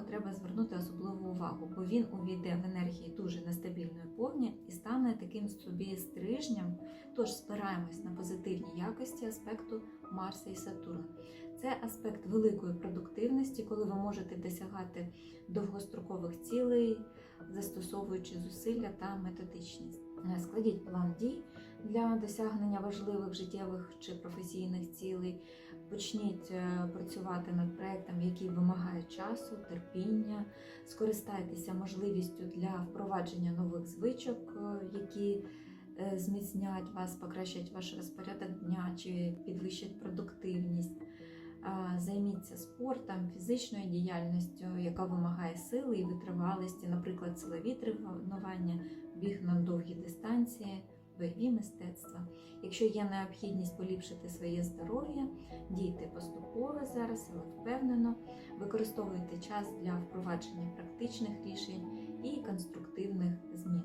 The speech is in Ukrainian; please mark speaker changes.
Speaker 1: треба звернути особливу увагу, бо він увійде в енергії дуже нестабільної повні і стане таким собі стрижнем. Тож спираємось на позитивні якості аспекту Марса і Сатурна. Це аспект великої продуктивності, коли ви можете досягати довгострокових цілей, застосовуючи зусилля та методичність. Е, Складіть план дій для досягнення важливих життєвих чи професійних цілей. Почніть е, працювати над проектом, який вимагає часу, терпіння. Скористайтеся можливістю для впровадження нових звичок, е, які зміцнять вас, покращать ваш розпорядок дня чи підвищать продуктивність. Займіться спортом, фізичною діяльністю, яка вимагає сили і витривалості, наприклад, силові тренування, біг на довгі дистанції, бойові мистецтва. Якщо є необхідність поліпшити своє здоров'я, дійте поступово зараз, але впевнено, використовуйте час для впровадження практичних рішень і конструктивних змін.